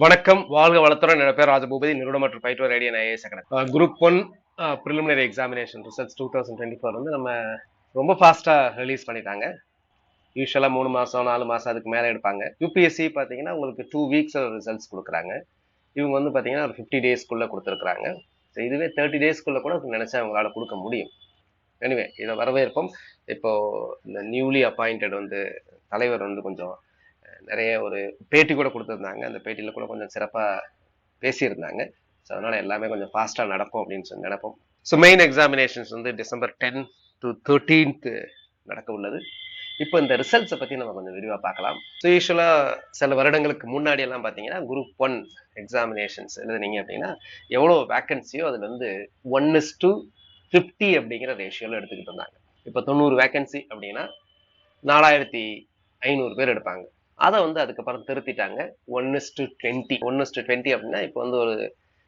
வணக்கம். வாழ்க வளத்துடன். என்னோட பேர் ராஜபூபதி. நிறுவனம் மற்றும் பயிற்று idea IAS academy. Group one preliminary examination results two thousand twenty four வந்து நம்ம ரொம்ப ஃபாஸ்ட்டாக ரிலீஸ் பண்ணிட்டாங்க. யூஸ்வலாக மூணு மாதம் நாலு மாதம் அதுக்கு மேலே எடுப்பாங்க. யூபிஎஸ்சி பார்த்தீங்கன்னா உங்களுக்கு டூ வீக்ஸ் ரிசல்ட்ஸ் கொடுக்குறாங்க. இவங்க வந்து பார்த்தீங்கன்னா ஒரு ஃபிஃப்டி டேஸ்க்குள்ளே கொடுத்துருக்குறாங்க. ஸோ இதுவே தேர்ட்டி டேஸ்க்குள்ளே கூட நினச்சா அவங்களால கொடுக்க முடியும். எனிவே இதை வரவேற்போம். இப்போது இந்த நியூலி அப்பாயிண்டட் வந்து தலைவர் வந்து கொஞ்சம் நிறைய ஒரு பேட்டி கூட கொடுத்துருந்தாங்க. அந்த பேட்டியில் கூட கொஞ்சம் சிறப்பாக பேசியிருந்தாங்க. ஸோ அதனால் எல்லாமே கொஞ்சம் ஃபாஸ்ட்டாக நடக்கும் அப்படின்னு சொல்லி நினைப்போம். ஸோ மெயின் எக்ஸாமினேஷன்ஸ் வந்து டிசம்பர் டென் டு தேர்ட்டீன்த்து நடக்க உள்ளது. இப்போ இந்த ரிசல்ட்ஸை பற்றி நம்ம கொஞ்சம் விரிவாக பார்க்கலாம். ஸோ யூஸ்வலாக சில வருடங்களுக்கு முன்னாடி எல்லாம் பார்த்தீங்கன்னா குரூப் ஒன் எக்ஸாமினேஷன்ஸ் எழுதுனீங்க அப்படின்னா எவ்வளோ வேக்கன்சியோ அதில் வந்து ஒன் இஸ் டு ஃபிஃப்டி அப்படிங்கிற ரேஷியோவில் எடுத்துக்கிட்டு இருந்தாங்க. இப்போ தொண்ணூறு வேக்கன்சி அப்படின்னா நாலாயிரத்தி ஐநூறு பேர் எடுப்பாங்க. அதை வந்து அதுக்கப்புறம் திருத்திட்டாங்க. One is to twenty. One is to twenty அப்படின்னா இப்போ வந்து ஒரு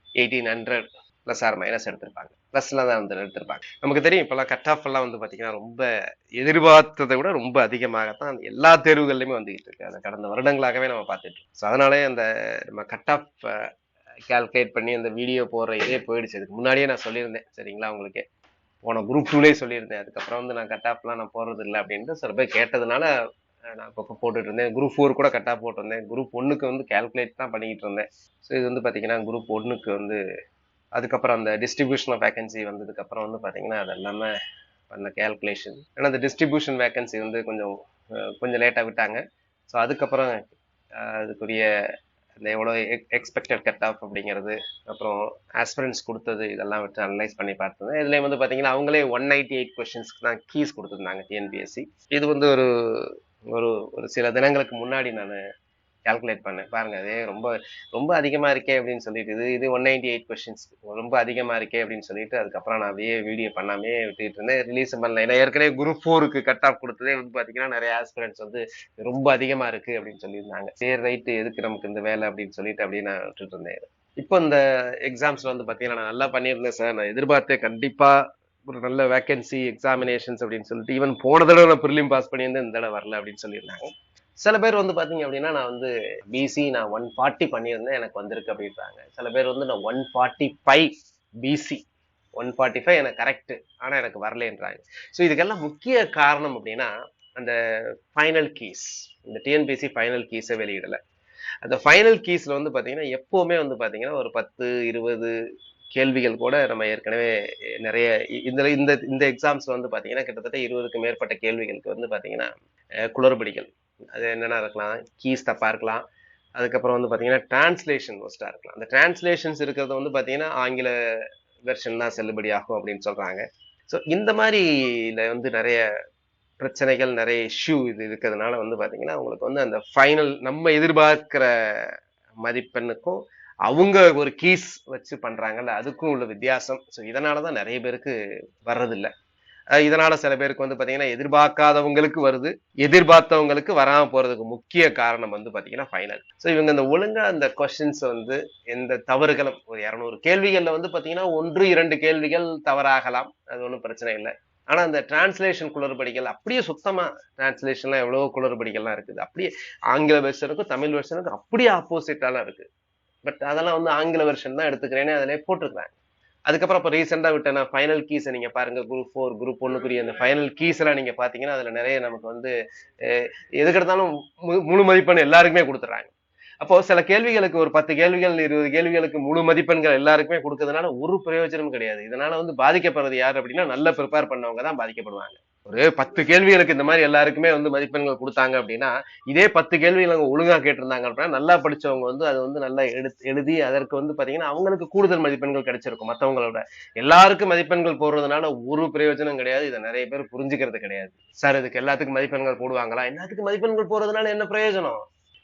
eighteen hundred plus or minus எடுத்திருப்பாங்க. ப்ளஸ்ல தான் வந்து எடுத்திருப்பாங்க. நமக்கு தெரியும் இப்போல்லாம் கட் ஆஃப் எல்லாம் வந்து பார்த்தீங்கன்னா ரொம்ப எதிர்பார்த்ததை விட ரொம்ப அதிகமாகத்தான் எல்லா தேர்வுகள்லையுமே வந்துகிட்டு இருக்கு. அதை கடந்த வருடங்களாகவே நம்ம பார்த்துட்டு ஸோ அதனாலே அந்த நம்ம கட் ஆஃப் கால்குலேட் பண்ணி அந்த வீடியோ போடுற இதே போயிடுச்சு. அதுக்கு முன்னாடியே நான் சொல்லியிருந்தேன். சரிங்களா உங்களுக்கு? போன குரூப் டூலேயே சொல்லியிருந்தேன். அதுக்கப்புறம் வந்து நான் கட் ஆஃப்லாம் நான் போடுறது இல்லை அப்படின்ட்டு சில பேர் கேட்டதுனால நான் அப்பப்போ போட்டுட்டு இருந்தேன் குரூப் ஃபோர் கூட கரெக்டாக போட்டிருந்தேன். குரூப் ஒன்றுக்கு வந்து கேல்குலேட் தான் பண்ணிக்கிட்டு இருந்தேன். ஸோ இது வந்து பார்த்தீங்கன்னா குரூப் ஒன்றுக்கு வந்து அதுக்கப்புறம் அந்த டிஸ்ட்ரிபியூஷன் ஆஃப் வேகன்சி வந்ததுக்கப்புறம் வந்து பார்த்தீங்கன்னா அது எல்லாமே பண்ண கேல்குலேஷன் ஏன்னா அந்த டிஸ்ட்ரிபியூஷன் வேகன்சி வந்து கொஞ்சம் கொஞ்சம் லேட்டாக விட்டாங்க. ஸோ அதுக்கப்புறம் அதுக்குரிய அந்த எவ்வளோ எக்ஸ்பெக்டட் கட் ஆஃப் அப்படிங்கிறது அப்புறம் ஆஸ்பிரன்ஸ் கொடுத்தது இதெல்லாம் வச்சு அனலைஸ் பண்ணி பார்த்தது இதுலேயும் வந்து பார்த்தீங்கன்னா அவங்களே ஒன் நைன்டி எயிட் கொஷின்ஸ்க்கு தான் கீஸ் கொடுத்துருந்தாங்க டிஎன்பிஎஸ்சி இது வந்து ஒரு ஒரு ஒரு சில தினங்களுக்கு முன்னாடி நான் கால்குலேட் பண்ணேன். பாருங்க அதே ரொம்ப ரொம்ப அதிகமா இருக்கே அப்படின்னு சொல்லிட்டு இது இது ஒன் நைன்டி எயிட் கொஸ்டின்ஸ் ரொம்ப அதிகமா இருக்கே அப்படின்னு சொல்லிட்டு அதுக்கப்புறம் நான் அதே வீடியோ பண்ணாமே விட்டுட்டு இருந்தேன். ரிலீஸ் பண்ணல. ஏன்னா ஏற்கனவே குரூப் ஃபோருக்கு கட் ஆஃப் கொடுத்ததே வந்து பாத்தீங்கன்னா நிறைய ஆஸ்பிரண்ட்ஸ் வந்து ரொம்ப அதிகமா இருக்கு அப்படின்னு சொல்லியிருந்தாங்க. சரி ரைட்டு எதுக்கு நமக்கு இந்த வேலை அப்படின்னு சொல்லிட்டு அப்படியே நான் விட்டுட்டு இருந்தேன். இப்போ இந்த எக்ஸாம்ஸ்ல வந்து பாத்தீங்கன்னா நான் நல்லா பண்ணியிருந்தேன் சார். நான் எதிர்பார்த்தேன் கண்டிப்பா ஒரு நல்ல வேக்கன்சி எக்ஸாமினேஷன்ஸ் அப்படின்னு சொல்லிட்டு ஈவன் போன தடவை நான் ப்ரிலிம் பாஸ் பண்ணியிருந்தேன் இந்த தடவை வரல அப்படின்னு சொல்லியிருந்தாங்க. சில பேர் வந்து பார்த்தீங்க அப்படின்னா நான் வந்து பிசி நான் ஒன் ஃபார்ட்டி பண்ணியிருந்தேன் எனக்கு வந்திருக்கு அப்படின்றாங்க. சில பேர் வந்து நான் one forty five PC one forty five எனக்கு கரெக்ட் ஆனால் எனக்கு வரலன்றாங்க. ஸோ இதுக்கெல்லாம் முக்கிய காரணம் அப்படின்னா அந்த ஃபைனல் கீஸ் இந்த டிஎன்பிசி ஃபைனல் கீஸை வெளியிடலை. அந்த ஃபைனல் கீஸில் வந்து பார்த்தீங்கன்னா எப்போவுமே வந்து பார்த்தீங்கன்னா ஒரு பத்து இருபது கேள்விகள் கூட நம்ம ஏற்கனவே நிறைய இந்த இந்த இந்த எக்ஸாம்ஸ் வந்து பாத்தீங்கன்னா கிட்டத்தட்ட இருபதுக்கு மேற்பட்ட கேள்விகளுக்கு வந்து பாத்தீங்கன்னா குளறுபடிகள். அது என்னென்ன இருக்கலாம் கீஸ் தப்பா இருக்கலாம். அதுக்கப்புறம் வந்து பார்த்தீங்கன்னா டிரான்ஸ்லேஷன் ஒஸ்ட்டாக இருக்கலாம். அந்த டிரான்ஸ்லேஷன்ஸ் இருக்கிறது வந்து பார்த்தீங்கன்னா ஆங்கில வெர்ஷன் தான் செல்லுபடி ஆகும் அப்படின்னு சொல்கிறாங்க ஸோ இந்த மாதிரியில் வந்து நிறைய பிரச்சனைகள் நிறைய இஷ்யூ இது இருக்கிறதுனால வந்து பார்த்தீங்கன்னா உங்களுக்கு வந்து அந்த ஃபைனல் நம்ம எதிர்பார்க்கிற மதிப்பெண்ணுக்கும் அவங்க ஒரு கீஸ் வச்சு பண்றாங்கல்ல அதுக்கும் உள்ள வித்தியாசம். ஸோ இதனாலதான் நிறைய பேருக்கு வர்றதில்லை. இதனால சில பேருக்கு வந்து பாத்தீங்கன்னா எதிர்பார்க்காதவங்களுக்கு வருது. எதிர்பார்த்தவங்களுக்கு வராம போறதுக்கு முக்கிய காரணம் வந்து பாத்தீங்கன்னா ஃபைனல் ஸோ இவங்க இந்த ஒழுங்கா அந்த கொஸ்டின்ஸ் வந்து எந்த தவறுகளும் ஒரு இரநூறு கேள்விகள்ல வந்து பாத்தீங்கன்னா ஒன்று இரண்டு கேள்விகள் தவறாகலாம். அது ஒன்றும் பிரச்சனை இல்லை. ஆனா அந்த டிரான்ஸ்லேஷன் குளறுபடிகள் அப்படியே சுத்தமா டிரான்ஸ்லேஷன்லாம் எவ்வளவோ குளறுபடிகள்லாம் இருக்குது. அப்படியே ஆங்கில வெர்ஷனுக்கும் தமிழ் வெர்ஷனுக்கும் அப்படியே ஆப்போசிட்டாலாம் இருக்கு. பட் அதெல்லாம் வந்து ஆங்கில வெர்ஷன் தான் எடுத்துக்கிறேன்னு அதிலே போட்டிருக்கிறேன். அதுக்கப்புறம் இப்போ ரீசெண்டாக விட்ட நான் ஃபைனல் கீஸை நீங்கள் பாருங்க குரூப் ஃபோர் குரூப் ஒன்றுக்குரிய அந்த ஃபைனல் கீஸ் எல்லாம் பார்த்தீங்கன்னா அதில் நிறைய நமக்கு வந்து எதுக்கு எடுத்தாலும் முழு மதிப்பெண் எல்லாருக்குமே கொடுத்துட்றாங்க அப்போ சில கேள்விகளுக்கு ஒரு பத்து கேள்விகள் இருபது கேள்விகளுக்கு முழு மதிப்பெண்கள் எல்லாருக்குமே கொடுக்கறதுனால ஒரு பிரயோஜனமும் கிடையாது. இதனால வந்து பாதிக்கப்படுறது யார் அப்படின்னா நல்ல ப்ரிப்பேர் பண்ணவங்க தான் பாதிக்கப்படுவாங்க. ஒரு பத்து கேள்விகளுக்கு இந்த மாதிரி எல்லாருக்குமே வந்து மதிப்பெண்கள் கொடுத்தாங்க அப்படின்னா இதே பத்து கேள்விகள் அவங்க ஒழுங்கா கேட்டிருந்தாங்க அப்படின்னா நல்லா படிச்சவங்க வந்து அது வந்து நல்லா எடுத்து எழுதி அதற்கு வந்து பாத்தீங்கன்னா அவங்களுக்கு கூடுதல் மதிப்பெண்கள் கிடைச்சிருக்கும் மற்றவங்களோட எல்லாருக்கும் மதிப்பெண்கள் போடுறதுனால ஒரு பிரயோஜனம் கிடையாது. இதை நிறைய பேர் புரிஞ்சுக்கிறது கிடையாது. சார் இதுக்கு எல்லாத்துக்கும் மதிப்பெண்கள் போடுவாங்களா? எல்லாத்துக்கும் மதிப்பெண்கள் போடுறதுனால என்ன பிரயோஜனம்?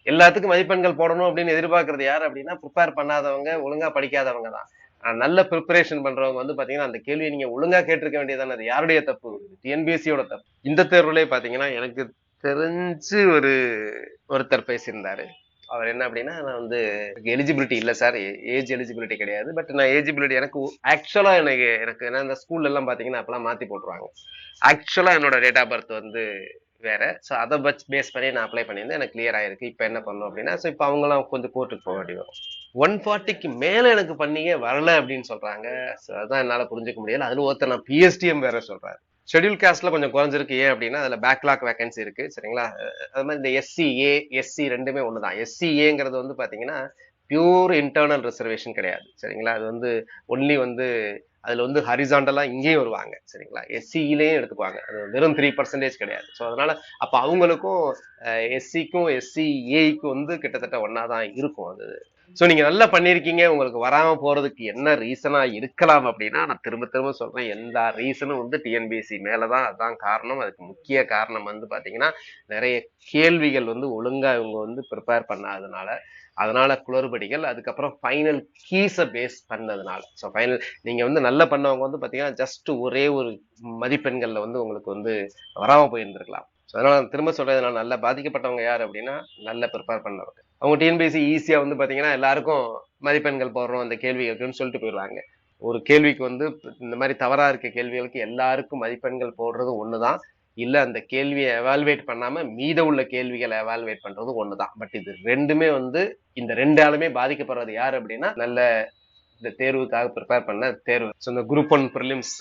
எல்லாத்துக்கும் மதிப்பெண்கள் போடணும் அப்படின்னு எதிர்பார்க்கறது யார் அப்படின்னா ப்ரிப்பேர் பண்ணாதவங்க ஒழுங்கா படிக்காதவங்க தான். நல்ல ப்ரிப்பரேஷன் பண்றவங்க வந்து பாத்தீங்கன்னா அந்த கேள்வியை நீங்க ஒழுங்கா கேட்டிருக்க வேண்டியதானது அது யாருடைய தப்பு? டிஎன்பிஎஸ்சியோட தப்பு. இந்த தேர்வுலே பாத்தீங்கன்னா எனக்கு தெரிஞ்சு ஒரு ஒருத்தர் பேசியிருந்தாரு. அவர் என்ன அப்படின்னா நான் வந்து எலிஜிபிலிட்டி இல்லை சார் ஏஜ் எலிஜிபிலிட்டி கிடையாது. பட் நான் ஏஜிபிலிட்டி எனக்கு ஆக்சுவலா எனக்கு எனக்கு என்ன இந்த ஸ்கூல்ல எல்லாம் பாத்தீங்கன்னா அப்பெல்லாம் மாத்தி போட்டுருவாங்க. ஆக்சுவலா என்னோட டேட் ஆஃப் பர்த் வந்து வேற. ஸோ அதை பட்ச் பேஸ் பண்ணி நான் அப்ளை பண்ணியிருந்தேன். எனக்கு கிளியர் ஆயிருக்கு. இப்போ என்ன பண்ணும் அப்படின்னா ஸோ இப்போ அவங்களாம் கொஞ்சம் கோர்ட்டுக்கு போக வேண்டி வரும். ஒன் ஃபார்ட்டிக்கு மேலே எனக்கு பண்ணியே வரல அப்படின்னு சொல்றாங்க. ஸோ அதான் என்னால் புரிஞ்சுக்க முடியல. அதில் ஒருத்தர் நான் பிஎஸ்டிஎம் வேற சொல்றாரு. ஷெட்யூல் காஸ்ட்ல கொஞ்சம் குறைஞ்சிருக்கு. ஏன் அப்படின்னா அதில் பேக்லாக் வேகன்சி இருக்கு. சரிங்களா? அது மாதிரி இந்த எஸ்சி ஏ எஸ்சி ரெண்டுமே ஒன்று தான் எஸ்சி ஏங்கிறது வந்து பார்த்தீங்கன்னா பியூர் இன்டர்னல் ரிசர்வேஷன் கிடையாது. சரிங்களா? அது வந்து ஒன்லி வந்து அதுல வந்து ஹரிசாண்டலா இங்கேயும் வருவாங்க. சரிங்களா? எஸ்சியிலையும் எடுத்துக்குவாங்க. அது வெறும் த்ரீ பர்சன்டேஜ் கிடையாது. ஸோ அதனால அப்ப அவங்களுக்கும் எஸ்சிக்கும் எஸ்சி ஏக்கும் வந்து கிட்டத்தட்ட ஒன்னா தான் இருக்கும் அது. ஸோ நீங்கள் நல்லா பண்ணியிருக்கீங்க உங்களுக்கு வராமல் போகிறதுக்கு என்ன ரீசனாக இருக்கலாம் அப்படின்னா நான் திரும்ப திரும்ப சொல்கிறேன் எல்லா ரீசனும் வந்து டிஎன்பிஎஸ்சி மேலே தான் அதான் காரணம். அதுக்கு முக்கிய காரணம் வந்து பார்த்தீங்கன்னா நிறைய கேள்விகள் வந்து ஒழுங்கா இவங்க வந்து ப்ரிப்பேர் பண்ணாததுனால அதனால குளறுபடிகள் அதுக்கப்புறம் ஃபைனல் கீஸை பேஸ் பண்ணதுனால. ஸோ ஃபைனல் நீங்கள் வந்து நல்லா பண்ணவங்க வந்து பார்த்தீங்கன்னா ஜஸ்ட் ஒரே ஒரு மதிப்பெண்களில் வந்து உங்களுக்கு வந்து வராமல் போயிருந்துருக்கலாம். ஸோ அதனால் திரும்ப சொல்கிறதுனால நான் நல்லா பாதிக்கப்பட்டவங்க யார் அப்படின்னா நல்லா ப்ரிப்பேர் பண்ணவங்க. அவங்க டிஎன்பிஎஸ்சி ஈஸியாக வந்து பார்த்தீங்கன்னா எல்லாருக்கும் மதிப்பெண்கள் போடுறோம் அந்த கேள்விகளுக்குன்னு சொல்லிட்டு போயிடுவாங்க ஒரு கேள்விக்கு வந்து இந்த மாதிரி தவறாக இருக்க கேள்விகளுக்கு எல்லாருக்கும் மதிப்பெண்கள் போடுறது தான் இல்லை அந்த கேள்வியை எவால்வேட் பண்ணாமல் மீத உள்ள கேள்விகளை எவால்வேட் ஒன்று தான் பட் இது ரெண்டுமே வந்து இந்த ரெண்டு ஆளுமே பாதிக்கப்படுறது யார் அப்படின்னா நல்ல இந்த தேர்வுக்காக ப்ரிப்பேர் பண்ண தேர்வு. ஸோ இந்த குரூப் ஒன் ப்ரிலிம்ஸ்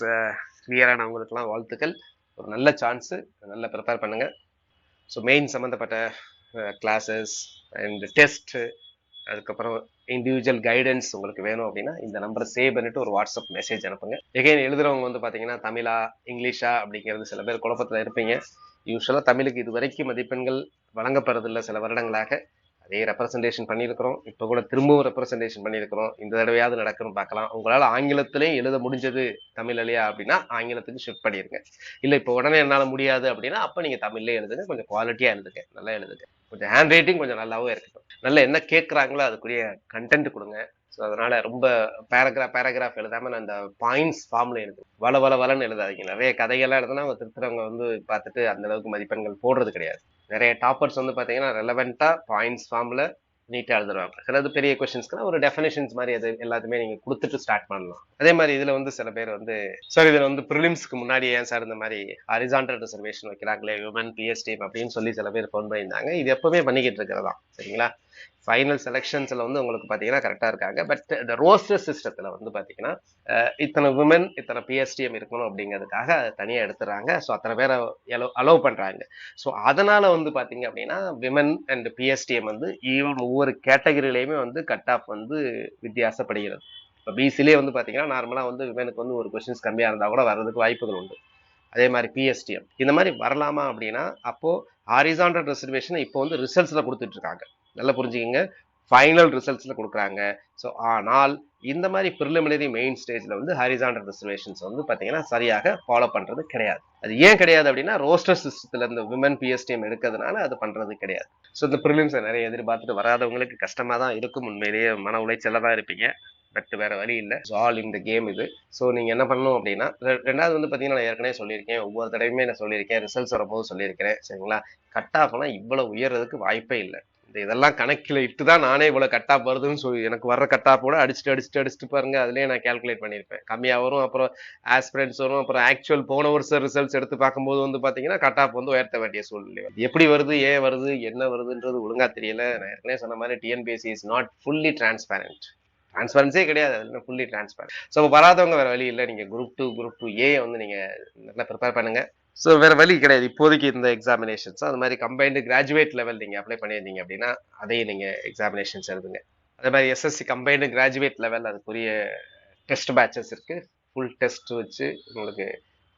கிளியரானவங்களுக்குலாம் வாழ்த்துக்கள். ஒரு நல்ல சான்ஸு நல்லா ப்ரிப்பேர் பண்ணுங்கள் ஸோ மெயின் சம்மந்தப்பட்ட கிளாஸஸ் அண்ட் டெஸ்ட்டு அதுக்கப்புறம் இண்டிவிஜுவல் கைடன்ஸ் உங்களுக்கு வேணும் அப்படின்னா இந்த நம்பரை சேவ் பண்ணிட்டு ஒரு வாட்ஸ்அப் மெசேஜ் அனுப்புங்க. எகைன் எழுதுறவங்க வந்து பார்த்தீங்கன்னா தமிழா இங்கிலீஷா அப்படிங்கிறது சில பேர் குழப்பத்தில் இருப்பீங்க. யூஸ்வலாக தமிழுக்கு இது வரைக்கும் மதிப்பெண்கள் வழங்கப்படுறதில்ல சில வருடங்களாக. நிறைய ரெப்ரசன்டேஷன் பண்ணியிருக்கிறோம். இப்போ கூட திரும்பவும் ரெப்ரசன்டேஷன் பண்ணியிருக்கிறோம். இந்த தடவையாவது நடக்குன்னு பார்க்கலாம். உங்களால் ஆங்கிலத்திலையும் எழுத முடிஞ்சது தமிழ் இல்லையா அப்படின்னா ஆங்கிலத்துக்கு ஷிஃப்ட் பண்ணிடுங்க இல்லை இப்போ உடனே என்னால் முடியாது அப்படின்னா அப்போ நீங்கள் தமிழ்லேயே எழுதுங்க. கொஞ்சம் குவாலிட்டியாக எழுதுங்க. நல்லா எழுதுங்க. கொஞ்சம் ஹேண்ட் ரைட்டிங் கொஞ்சம் நல்லாவும் இருக்கட்டும். நல்லா என்ன கேட்குறாங்களோ அதுக்குரிய கண்டென்ட் கொடுங்க. அதனால ரொம்ப பேராகிராஃப் பேராகிராஃப் எழுதாம நான் அந்த பாயிண்ட்ஸ் ஃபார்ம்ல எழுது வள வள வளன்னு எழுதாதீங்க. நிறைய கதைகள்லாம் எழுதுனா அவங்க திருத்துறவங்க வந்து பார்த்துட்டு அந்த அளவுக்கு மதிப்பெண்கள் போடுறது கிடையாது. நிறைய டாப்பர்ஸ் வந்து பார்த்தீங்கன்னா ரெலவெண்ட்டாக பாயிண்ட்ஸ் ஃபார்ம்ல நீட்டாக எழுதுருவாங்க சிலது பெரிய கொஸ்டின்ஸ்க்குனா ஒரு டெஃபினேஷன்ஸ் மாதிரி அது எல்லாத்தையுமே நீங்கள் கொடுத்துட்டு ஸ்டார்ட் பண்ணலாம். அதே மாதிரி இதில் வந்து சில பேர் வந்து சார் இதில் வந்து ப்ரிலிம்ஸ்க்கு முன்னாடி ஏன் சார் இந்த மாதிரி ஹரிசான்டல் ரிசர்வேஷன் வைக்கிறாங்களே விமன் பிஎஸ்டி அப்படின்னு சொல்லி சில பேர் ஃபோன் பண்ணியிருந்தாங்க. இது எப்பவுமே பண்ணிக்கிட்டு இருக்கிறதா சரிங்களா? ஃபைனல் செலெக்ஷன்ஸில் வந்து உங்களுக்கு பார்த்தீங்கன்னா கரெக்டாக இருக்காங்க. பட் இந்த ரோஸ்டர் சிஸ்டத்தில் வந்து பார்த்தீங்கன்னா இத்தனை உமன் இத்தனை பிஎஸ்டிஎம் இருக்கணும் அப்படிங்கிறதுக்காக தனியாக எடுத்துறாங்க. ஸோ அத்தனை பேரை அலோவ் பண்ணுறாங்க ஸோ அதனால் வந்து பார்த்தீங்க அப்படின்னா விமன் அண்ட் பிஎஸ்டிஎம் வந்து ஈவன் ஒவ்வொரு கேட்டகரியிலையுமே வந்து கட் ஆஃப் வந்து வித்தியாசப்படுகிறது. இப்போ பிசிலே வந்து பார்த்தீங்கன்னா நார்மலாக வந்து விமனுக்கு வந்து ஒரு கொஷின்ஸ் கம்மியாக இருந்தால் கூட வர்றதுக்கு வாய்ப்புகள் உண்டு. அதே மாதிரி பிஎஸ்டிஎம் இந்த மாதிரி வரலாமா அப்படின்னா அப்போது ஹாரிசான்டல் ரிசர்வேஷன் இப்போ வந்து ரிசல்ட்ஸில் கொடுத்துட்ருக்காங்க நல்லா புரிஞ்சுக்கிங்க. ஃபைனல் ரிசல்ட்ஸ்ல கொடுக்குறாங்க. ஸோ ஆனால் இந்த மாதிரி ப்ரிலிமினரி மெயின் ஸ்டேஜ்ல வந்து ஹாரிசான்டல் ரிசர்வேஷன்ஸ் வந்து பாத்தீங்கன்னா சரியாக ஃபாலோ பண்றது கிடையாது. அது ஏன் கிடையாது அப்படின்னா ரோஸ்டர் சிஸ்டத்துல இந்த விமன் பிஎஸ்டிஎம் எடுக்கிறதுனால அது பண்றது கிடையாது. ஸோ இந்த ப்ரிலிம்ஸை நிறைய எதிர்பார்த்துட்டு வராதவங்களுக்கு கஷ்டமா தான் இருக்கும். உண்மையிலேயே மன உளைச்சலாக தான் இருப்பீங்க. பட் வேற வழி இல்லை. ஆல் இந்த கேம் இது. ஸோ நீங்க என்ன பண்ணணும் அப்படின்னா ரெ- ரெண்டாவது வந்து பார்த்தீங்கன்னா நான் ஏற்கனவே சொல்லியிருக்கேன். ஒவ்வொரு தடவையுமே நான் சொல்லியிருக்கேன். ரிசல்ட்ஸ் வரும்போது சொல்லியிருக்கிறேன். சரிங்களா? கட் ஆஃப்லாம் இவ்வளவு உயர்றதுக்கு வாய்ப்பே இல்லை. இந்த இதெல்லாம் கணக்கில் இட்டு தான் நானே இவ்வளோ கட் வருதுன்னு சொல்லி எனக்கு வர்ற கட்டாப்போட அடிச்சுட்டு அடிச்சுட்டு அடிச்சுட்டு பாருங்க அதுலேயே நான் கால்குலேட் பண்ணியிருப்பேன். கம்மியாக வரும் அப்புறம் ஆஸ்பிரண்ட்ஸ் வரும் அப்புறம் ஆக்சுவல் போன வருஷம் ரிசல்ட்ஸ் எடுத்து பார்க்கும்போது வந்து பார்த்தீங்கன்னா கட்டாப் வந்து உயர்த்த வேண்டிய சூழ்நிலை எப்படி வருது ஏன் வருது என்ன வருதுன்றது ஒழுங்காக தெரியல. நான் ஏற்கனவே சொன்ன மாதிரி TNPSC is not fully transparent டிரான்ஸ்பரன்ஸே கிடையாது அதில் ஃபுல்லி டிரான்ஸ்பரண்ட் ஸோ வராதவங்க வேறு வழி இல்லை. நீங்கள் group two group two A வந்து நீங்கள் நல்லா ப்ரிப்பேர் பண்ணுங்கள் ஸோ வேற வழி கிடையாது. இப்போதைக்கு இந்த எக்ஸாமினேஷன்ஸ் அது மாதிரி கம்பைன்டு கிராஜுவேட் லெவல் நீங்க அப்ளை பண்ணியிருந்தீங்க அப்படின்னா அதையும் நீங்க எக்ஸாமினேஷன்ஸ் எழுதுங்க. அதே மாதிரி எஸ்எஸ்சி கம்பைன்டு கிராஜுவேட் லெவல் அதுக்குரிய டெஸ்ட் பேட்சஸ் இருக்கு. ஃபுல் டெஸ்ட் வச்சு உங்களுக்கு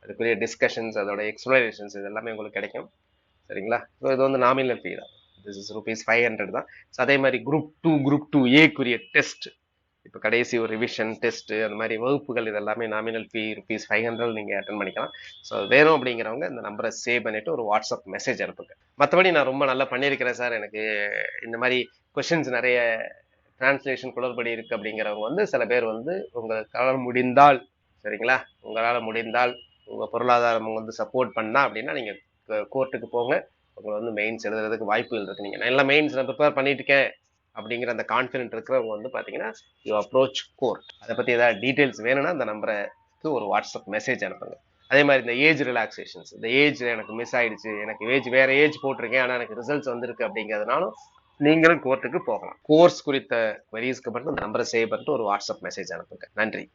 அதுக்குரிய டிஸ்கஷன்ஸ் அதோட எக்ஸ்ப்ளனேஷன்ஸ் இது எல்லாமே உங்களுக்கு கிடைக்கும். சரிங்களா? ஸோ இது வந்து நாமினல் ஃபீ தான். This is rupees five hundred தான். ஸோ அதே மாதிரி குரூப் டூ குரூப் டூ ஏக்குரிய டெஸ்ட் இப்போ கடைசி ஒரு ரிவிஷன் டெஸ்ட் அந்த மாதிரி வகுப்புகள் இது எல்லாமே nominal fee rupees five hundred நீங்கள் அட்டன் பண்ணிக்கலாம். ஸோ வேணும் அப்படிங்கிறவங்க இந்த நம்பரை சேவ் பண்ணிட்டு ஒரு வாட்ஸ்அப் மெசேஜ் அனுப்புங்க. மற்றபடி நான் ரொம்ப நல்லா பண்ணியிருக்கிறேன் சார். எனக்கு இந்த மாதிரி கொஷின்ஸ் நிறைய டிரான்ஸ்லேஷன் குளறுபடி இருக்குது அப்படிங்கிறவங்க வந்து சில பேர் வந்து உங்களால் முடிந்தால் சரிங்களா? உங்களால் முடிந்தால் உங்கள் பொருளாதாரம் வந்து சப்போர்ட் பண்ணால் அப்படின்னா நீங்கள் கோர்ட்டுக்கு போங்க. உங்களை வந்து மெயின்ஸ் எழுதுறதுக்கு வாய்ப்புகள் இருக்குது நீங்கள் நான் எல்லாம் மெயின்ஸ் நான் ப்ரிப்பேர் பண்ணிட்டு இருக்கேன். அப்படிங்கிற அந்த கான்ஃபிடென்ட் இருக்கிறவங்க வந்து பார்த்தீங்கன்னா யூ அப்ரோச் கோர்ட் அதை பற்றி ஏதாவது டீட்டெயில்ஸ் வேணும்னா அந்த நம்பருக்கு ஒரு வாட்ஸ்அப் மெசேஜ் அனுப்புங்க. அதே மாதிரி இந்த ஏஜ் ரிலாக்ஸேஷன்ஸ் இந்த ஏஜ் எனக்கு மிஸ் ஆயிடுச்சு. எனக்கு ஏஜ் வேற ஏஜ் போட்டிருக்கேன். ஆனால் எனக்கு ரிசல்ட்ஸ் வந்திருக்கு அப்படிங்கிறதுனாலும் நீங்களும் கோர்ட்டுக்கு போகலாம். கோர்ஸ் குறித்த queries மட்டும் நம்பரை சேவ் பண்ணிட்டு ஒரு வாட்ஸ்அப் மெசேஜ் அனுப்புங்க. நன்றி.